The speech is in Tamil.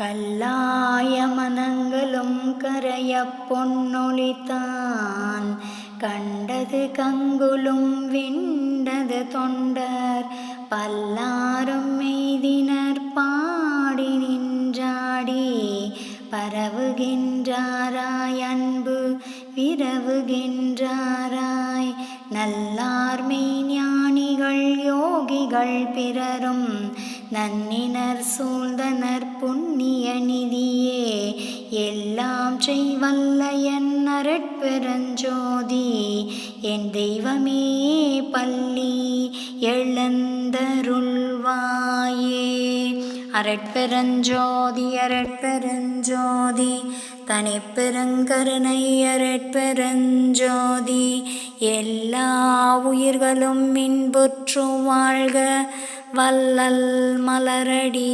கல்லாய மனங்களும் கரைய பொன்னொழித்தான். கண்டது கங்குலும் விண்டது தொண்டர். பல்லாரும் மெய்தினர் பாடி நின்றாடி. பரவுகின்றாராய் அன்பு விரவுகின்றாராய். நல்லார்மை ஞானிகள் யோகிகள் பிறரும். நன்னினர் சூழ்ந்தனர் நிதியே எல்லாம் செய்வல்ல என் அரட்பெருஞ்சோதி என் தெய்வமே பள்ளி எழுந்தருள்வாயே. அரட்பெருஞ்சோதி அரட்பெருஞ்சோதி தனி பெருங்கருணை அரட்பெருஞ்சோதி எல்லா உயிர்களும் மின்புற்று வாழ்க வல்லல் மலரடி.